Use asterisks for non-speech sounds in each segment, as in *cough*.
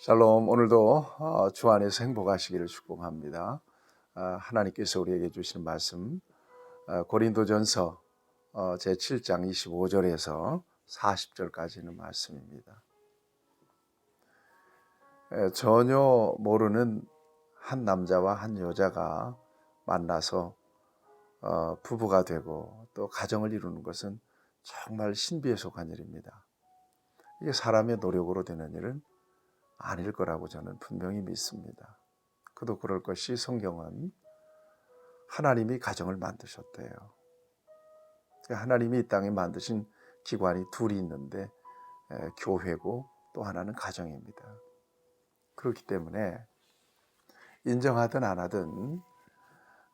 샬롬 오늘도 어, 주 안에서 행복하시기를 축복합니다. 아, 하나님께서 우리에게 주시는 말씀 어, 고린도전서 어, 제 7장 25절에서 40절까지는 말씀입니다. 에, 전혀 모르는 한 남자와 한 여자가 만나서 어, 부부가 되고 또 가정을 이루는 것은 정말 신비에 속한 일입니다. 이게 사람의 노력으로 되는 일은 아닐 거라고 저는 분명히 믿습니다. 그도 그럴 것이 성경은 하나님이 가정을 만드셨대요. 하나님이 이 땅에 만드신 기관이 둘이 있는데 에, 교회고 또 하나는 가정입니다. 그렇기 때문에 인정하든 안 하든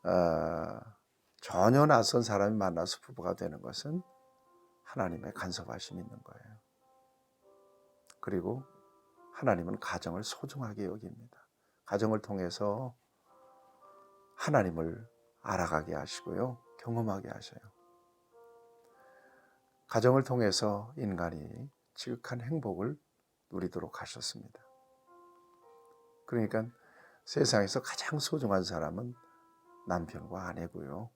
어, 전혀 낯선 사람이 만나서 부부가 되는 것은 하나님의 간섭하심이 있는 거예요. 그리고 하나님은 가정을 소중하게 여깁니다. 가정을 통해서 하나님을 알아가게 하시고요. 경험하게 하셔요. 가정을 통해서 인간이 지극한 행복을 누리도록 하셨습니다. 그러니까 세상에서 가장 소중한 사람은 남편과 아내고요.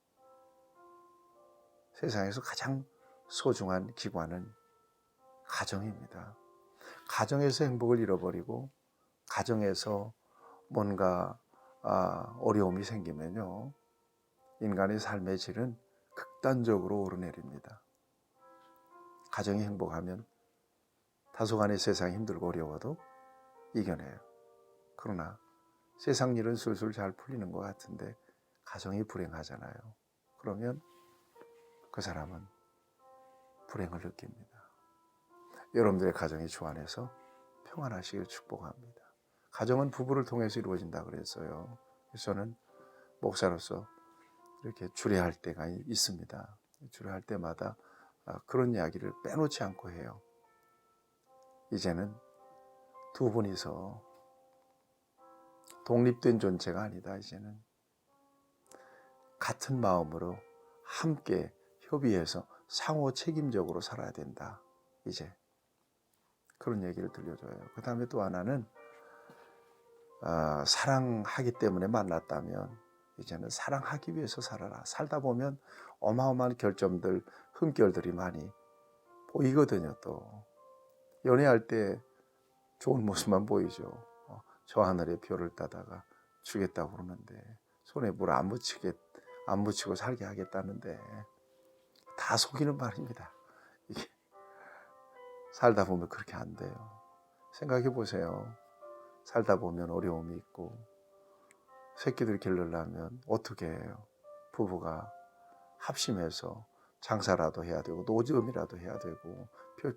세상에서 가장 소중한 기관은 가정입니다. 가정에서 행복을 잃어버리고 가정에서 뭔가 아, 어려움이 생기면요 인간의 삶의 질은 극단적으로 오르내립니다. 가정이 행복하면 다소간의 세상이 힘들고 어려워도 이겨내요. 그러나 세상 일은 술술 잘 풀리는 것 같은데 가정이 불행하잖아요. 그러면 그 사람은 불행을 느낍니다. 여러분들의 가정이 주 안에서 평안하시길 축복합니다. 가정은 부부를 통해서 이루어진다 그랬어요. 저는 목사로서 이렇게 주례할 때가 있습니다. 주례할 때마다 아, 그런 이야기를 빼놓지 않고 해요. 이제는 두 분이서 독립된 존재가 아니다. 이제는 같은 마음으로 함께 협의해서 상호 책임적으로 살아야 된다. 이제 그런 얘기를 들려줘요. 그 다음에 또 하나는 어, 사랑하기 때문에 만났다면 이제는 사랑하기 위해서 살아라. 살다 보면 어마어마한 결점들, 흠결들이 많이 보이거든요. 또 연애할 때 좋은 모습만 보이죠. 어, 저 하늘에 별을 따다가 주겠다고 그러는데 손에 물 안 묻히게 안 묻히고 살게 하겠다는데 다 속이는 말입니다. 이게 살다 보면 그렇게 안 돼요. 생각해 보세요. 살다 보면 어려움이 있고 새끼들 기르려면 어떻게 해요? 부부가 합심해서 장사라도 해야 되고 노점이라도 해야 되고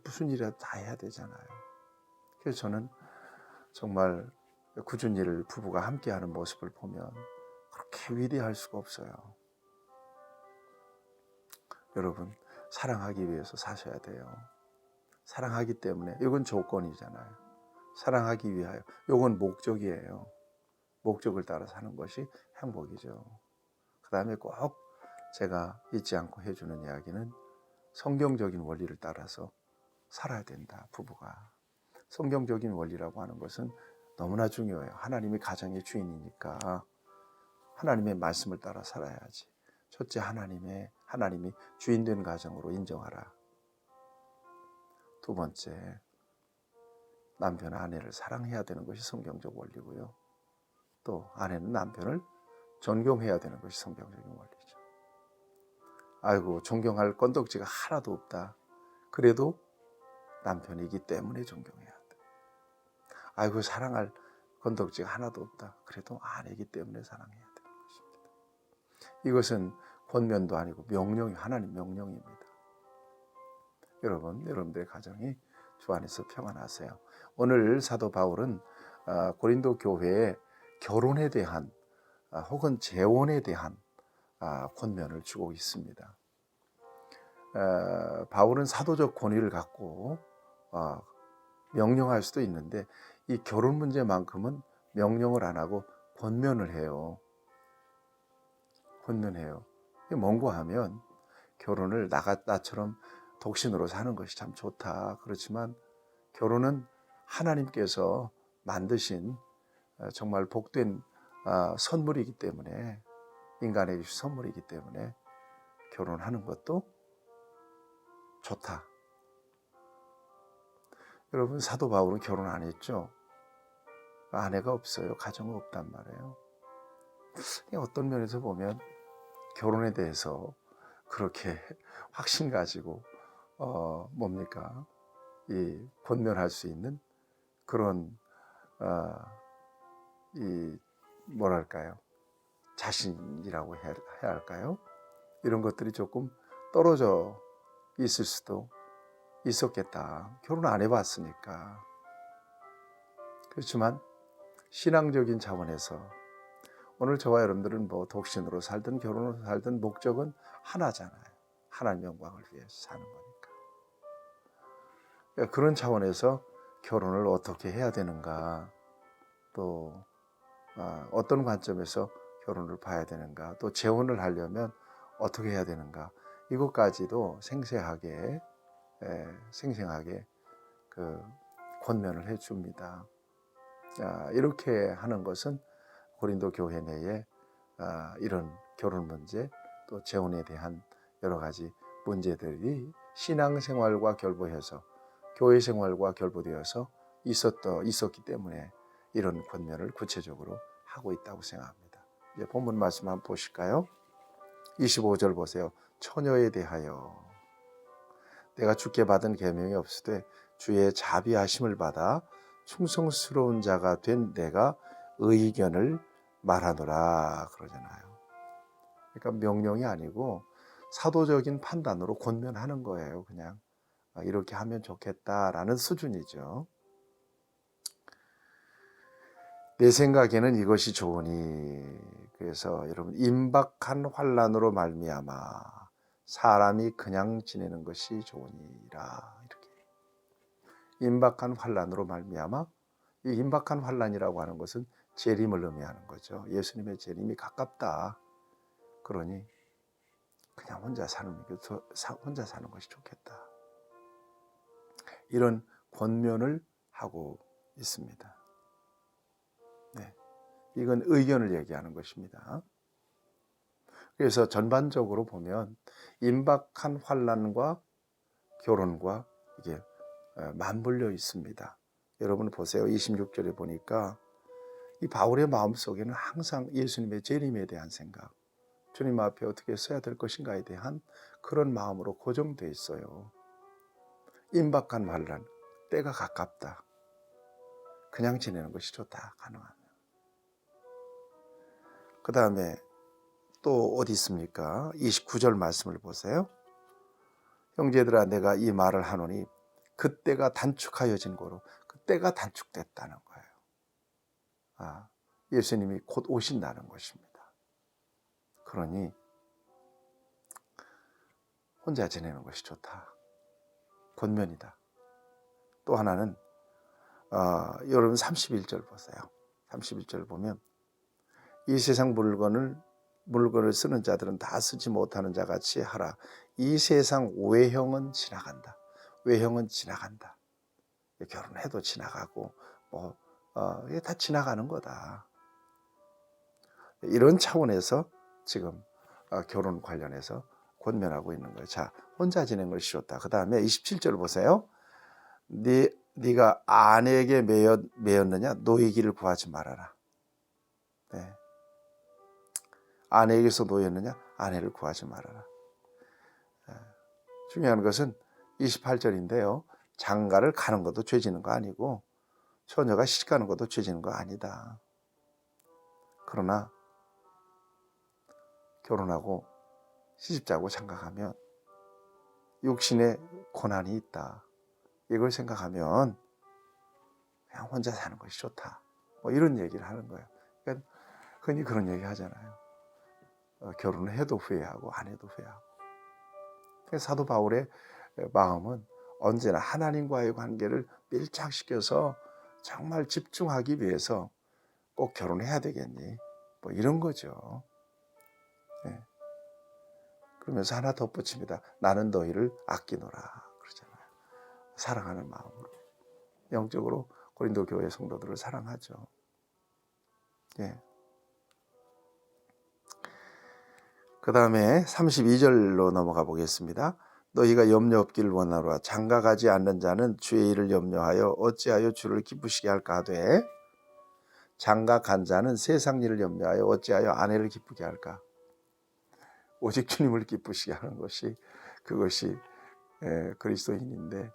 무슨 일이라도 다 해야 되잖아요. 그래서 저는 정말 굳은 일을 부부가 함께하는 모습을 보면 그렇게 위대할 수가 없어요. 여러분 사랑하기 위해서 사셔야 돼요. 사랑하기 때문에 이건 조건이잖아요. 사랑하기 위하여 이건 목적이에요. 목적을 따라 사는 것이 행복이죠. 그 다음에 꼭 제가 잊지 않고 해주는 이야기는 성경적인 원리를 따라서 살아야 된다. 부부가 성경적인 원리라고 하는 것은 너무나 중요해요. 하나님이 가정의 주인이니까 하나님의 말씀을 따라 살아야지. 첫째 하나님의 하나님이 주인된 가정으로 인정하라. 두 번째, 남편 아내를 사랑해야 되는 것이 성경적 원리고요. 또 아내는 남편을 존경해야 되는 것이 성경적인 원리죠. 아이고, 존경할 건덕지가 하나도 없다. 그래도 남편이기 때문에 존경해야 돼. 아이고, 사랑할 건덕지가 하나도 없다. 그래도 아내이기 때문에 사랑해야 되는 것입니다. 이것은 권면도 아니고 명령이 하나님 명령입니다. 여러분, 여러분들의 가정이 주 안에서 평안하세요. 오늘 사도 바울은 아, 고린도 교회에 결혼에 대한 아, 혹은 재혼에 대한 아, 권면을 주고 있습니다. 바울은 사도적 권위를 갖고 명령할 수도 있는데 이 결혼 문제만큼은 명령을 안 하고 권면을 해요. 권면해요. 뭔고 하면 결혼을 나가 나처럼 독신으로 사는 것이 참 좋다. 그렇지만 결혼은 하나님께서 만드신 어, 정말 복된 아, 선물이기 때문에 주신 선물이기 때문에 결혼하는 것도 좋다. 여러분 사도 바울은 결혼 안 했죠. 아내가 없어요. 가정은 없단 말이에요. 어떤 면에서 보면 결혼에 대해서 그렇게 *laughs* 확신 가지고 어 뭡니까? 이 권면할 수 있는 그런 어 이 뭐랄까요? 자신이라고 해야 할까요? 이런 것들이 조금 떨어져 있을 수도 있었겠다. 결혼 안 해봤으니까. 그렇지만 신앙적인 차원에서 오늘 저와 여러분들은 뭐 독신으로 살든 결혼으로 살든 목적은 하나잖아요. 하나님 영광을 위해서 사는 거니까. 그러니까 그런 차원에서 결혼을 어떻게 해야 되는가, 또 아, 어떤 관점에서 결혼을 봐야 되는가, 또 재혼을 하려면 어떻게 해야 되는가, 이것까지도 생생하게 에, 생생하게 그 권면을 해줍니다. 아, 이렇게 하는 것은 고린도 교회 내에 아, 이런 결혼 문제 또 재혼에 대한 여러 가지 문제들이 신앙생활과 결부해서 교회 생활과 결부되어서 있었더 있었기 때문에 이런 권면을 구체적으로 하고 있다고 생각합니다. 이제 본문 말씀 한번 보실까요? 25절 보세요. 처녀에 대하여 내가 주께 받은 계명이 없으되 주의 자비하심을 받아 충성스러운 자가 된 내가 의견을 말하노라 그러잖아요. 그러니까 명령이 아니고 사도적인 판단으로 권면하는 거예요. 그냥 아, 이렇게 하면 좋겠다라는 수준이죠. 내 생각에는 이것이 좋으니 그래서 여러분 임박한 환란으로 말미암아 사람이 그냥 지내는 것이 좋으니라 이렇게 임박한 환란으로 말미암아 이 임박한 환란이라고 하는 것은 재림을 의미하는 거죠. 예수님의 재림이 가깝다. 그러니 그냥 혼자 사는 혼자 사는 것이 좋겠다. 이런 권면을 하고 있습니다. 네. 이건 의견을 얘기하는 것입니다. 그래서 전반적으로 보면 임박한 환란과 결혼과 이게 맞물려 있습니다. 여러분 보세요. 26절에 보니까 이 바울의 마음속에는 항상 예수님의 재림에 대한 생각, 주님 앞에 어떻게 써야 될 것인가에 대한 그런 마음으로 고정되어 있어요. 임박한 환란, 때가 가깝다. 그냥 지내는 것이 좋다. 가능하면. 그 다음에 또 어디 있습니까? 29절 말씀을 보세요. 형제들아 내가 이 말을 하노니 그때가 단축하여진 거로 그때가 단축됐다는 거예요. 아, 예수님이 곧 오신다는 것입니다. 그러니 혼자 지내는 것이 좋다. 권면이다. 또 하나는 어, 여러분 31절 보세요. 31절 보면 이 세상 물건을 물건을 쓰는 자들은 다 쓰지 못하는 자 같이 하라. 이 세상 외형은 지나간다. 외형은 지나간다. 결혼해도 지나가고 뭐 어, 이게 다 지나가는 거다. 이런 차원에서 지금 어, 결혼 관련해서 권면하고 있는 거예요. 자, 혼자 지낸 것이 좋다. 그 다음에 27절 보세요. 네, 네가 아내에게 매였, 매였느냐? 노이기를 구하지 말아라. 네. 아내에게서 노였느냐? 아내를 구하지 말아라. 네. 중요한 것은 28절인데요. 장가를 가는 것도 죄 지는 거 아니고 처녀가 시집 가는 것도 죄 지는 거 아니다. 그러나 결혼하고 시집자고 생각하면 육신의 고난이 있다. 이걸 생각하면 그냥 혼자 사는 것이 좋다. 뭐 이런 얘기를 하는 거예요. 그러니까 흔히 그런 얘기 하잖아요. 어, 결혼을 해도 후회하고 안 해도 후회하고. 사도 바울의 마음은 언제나 하나님과의 관계를 밀착시켜서 정말 집중하기 위해서 꼭 결혼해야 되겠니? 뭐 이런 거죠. 네. 그러면서 하나 덧붙입니다. 나는 너희를 아끼노라. 그러잖아요. 사랑하는 마음으로. 영적으로 고린도 교회 성도들을 사랑하죠. 예. 그 다음에 32절로 넘어가 보겠습니다. 너희가 염려 없기를 원하노라 장가 가지 않는 자는 주의 일을 염려하여 어찌하여 주를 기쁘시게 할까 하되 장가 간 자는 세상 일을 염려하여 어찌하여 아내를 기쁘게 할까 오직 주님을 기쁘시게 하는 것이 그것이 에, 그리스도인인데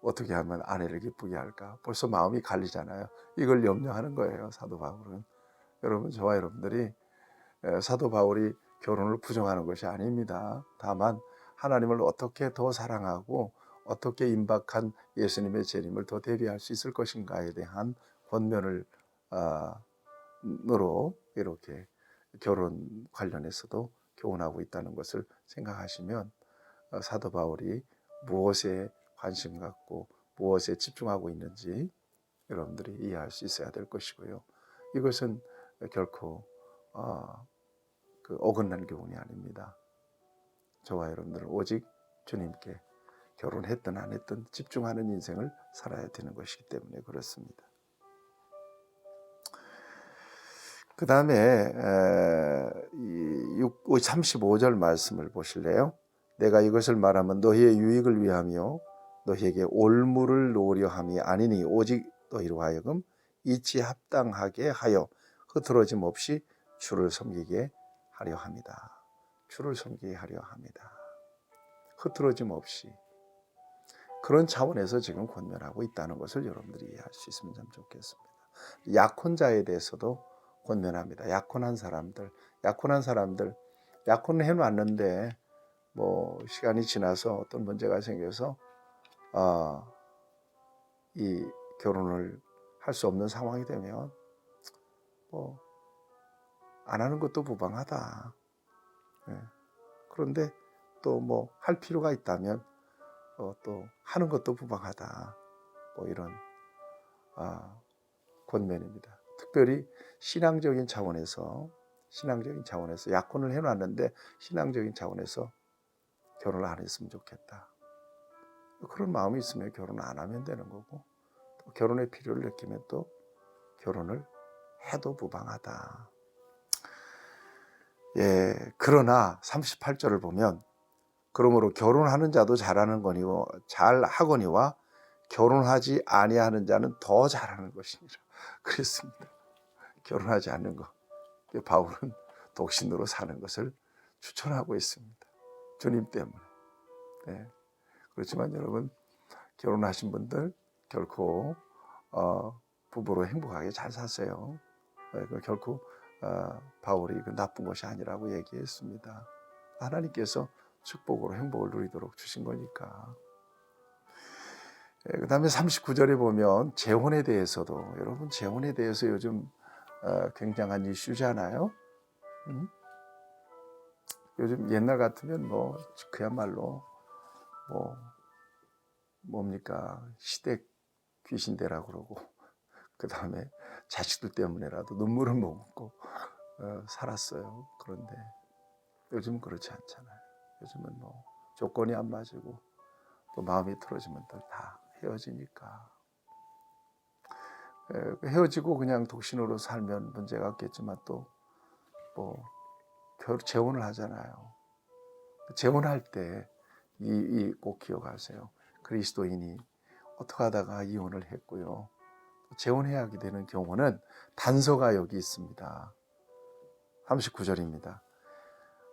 어떻게 하면 아내를 기쁘게 할까? 벌써 마음이 갈리잖아요. 이걸 염려하는 거예요 사도 바울은. 여러분 저와 여러분들이 에, 사도 바울이 결혼을 부정하는 것이 아닙니다. 다만 하나님을 어떻게 더 사랑하고 어떻게 임박한 예수님의 재림을 더 대비할 수 있을 것인가에 대한 권면을 아, 으로 이렇게 결혼 관련해서도 교훈하고 있다는 것을 생각하시면 어, 사도 바울이 무엇에 관심 갖고 무엇에 집중하고 있는지 여러분들이 이해할 수 있어야 될 것이고요. 이것은 결코 어, 그 어긋난 교훈이 아닙니다. 저와 여러분들은 오직 주님께 결혼했든 안 했든 집중하는 인생을 살아야 되는 것이기 때문에 그렇습니다. 그 다음에 35절 말씀을 보실래요? 내가 이것을 말하면 너희의 유익을 위하며 너희에게 올무를 놓으려 함이 아니니 오직 너희로 하여금 이치 합당하게 하여 흐트러짐 없이 주를 섬기게 하려 합니다. 주를 섬기게 하려 합니다. 흐트러짐 없이 그런 차원에서 지금 권면하고 있다는 것을 여러분들이 이해할 수 있으면 참 좋겠습니다. 약혼자에 대해서도 권면합니다. 약혼한 사람들, 약혼한 사람들, 약혼을 해놨는데 뭐 시간이 지나서 어떤 문제가 생겨서 어, 이 결혼을 할 수 없는 상황이 되면 뭐 안 하는 것도 무방하다. 예. 그런데 또 뭐 할 필요가 있다면 어, 또 하는 것도 무방하다. 뭐 이런 아, 권면입니다. 특별히 신앙적인 차원에서 신앙적인 차원에서 약혼을 해놨는데 신앙적인 차원에서 결혼을 안 했으면 좋겠다. 그런 마음이 있으면 결혼 안 하면 되는 거고 또 결혼의 필요를 느끼면 또 결혼을 해도 무방하다. 예, 그러나 38절을 보면 그러므로 결혼하는 자도 잘하는 거니와 잘 하거니와 결혼하지 아니하는 자는 더 잘하는 것이니라. *laughs* 그랬습니다. 결혼하지 않는 것. 바울은 독신으로 사는 것을 추천하고 있습니다. 주님 때문에. 네. 그렇지만 여러분 결혼하신 분들 결코 어, 부부로 행복하게 잘 사세요. 네, 결코 어, 바울이 그 나쁜 것이 아니라고 얘기했습니다. 하나님께서 축복으로 행복을 누리도록 주신 거니까. 예, 그 다음에 39절에 보면 재혼에 대해서도 여러분 재혼에 대해서 요즘 어, 굉장한 이슈잖아요. 음? 요즘 옛날 같으면 뭐 그야말로 뭐 뭡니까 시댁 귀신대라 그러고 *laughs* 그 다음에 자식들 때문에라도 눈물을 머금고 어, 살았어요. 그런데 요즘은 그렇지 않잖아요. 요즘은 뭐 조건이 안 맞고 또 마음이 틀어지면 다 헤어지니까. 헤어지고 그냥 독신으로 살면 문제가 없겠지만 또 뭐 재혼을 하잖아요. 재혼할 때 이 꼭 기억하세요. 그리스도인이 어떻게 하다가 이혼을 했고요. 재혼해야 하게 되는 경우는 단서가 여기 있습니다. 39절입니다.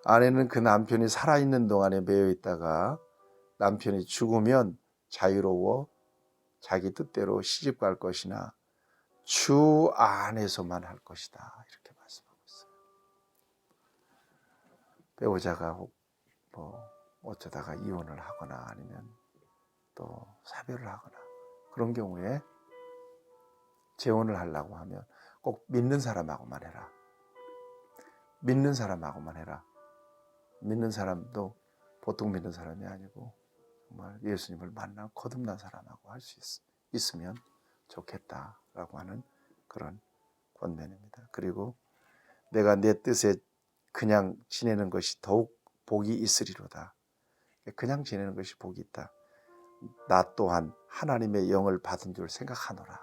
아내는 그 남편이 살아있는 동안에 매여 있다가 남편이 죽으면 자유로워 자기 뜻대로 시집 갈 것이나 주 안에서만 할 것이다. 이렇게 말씀하고 있어요. 배우자가 뭐 어쩌다가 이혼을 하거나 아니면 또 사별을 하거나 그런 경우에 재혼을 하려고 하면 꼭 믿는 사람하고만 해라. 믿는 사람하고만 해라. 믿는 사람도 보통 믿는 사람이 아니고 정말 예수님을 만나 거듭난 사람하고 할 수 있으면 좋겠다라고 하는 그런 권면입니다. 그리고 내가 내 뜻에 그냥 지내는 것이 더욱 복이 있으리로다. 그냥 지내는 것이 복이 있다. 나 또한 하나님의 영을 받은 줄 생각하노라.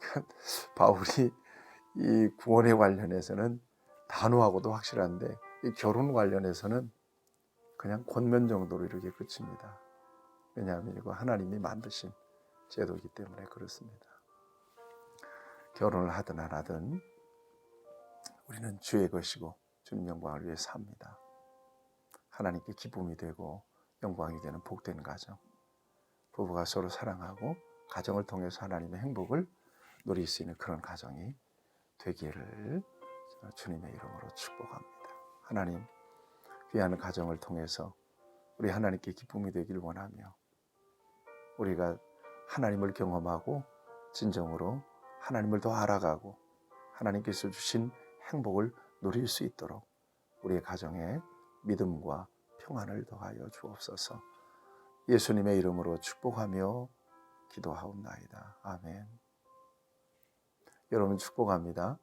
*laughs* 바울이 이 구원에 관련해서는 단호하고도 확실한데 이 결혼 관련해서는 그냥 권면 정도로 이렇게 끝입니다. 왜냐하면 이거 하나님이 만드신 제도이기 때문에 그렇습니다. 결혼을 하든 안 하든 우리는 주의 것이고 주님 영광을 위해 삽니다. 하나님께 기쁨이 되고 영광이 되는 복된 가정. 부부가 서로 사랑하고 가정을 통해서 하나님의 행복을 누릴 수 있는 그런 가정이 되기를 주님의 이름으로 축복합니다. 하나님 귀한 가정을 통해서 우리 하나님께 기쁨이 되길 원하며 우리가 하나님을 경험하고 진정으로 하나님을 더 알아가고 하나님께서 주신 행복을 누릴 수 있도록 우리의 가정에 믿음과 평안을 더하여 주옵소서. 예수님의 이름으로 축복하며 기도하옵나이다. 아멘. 여러분 축복합니다.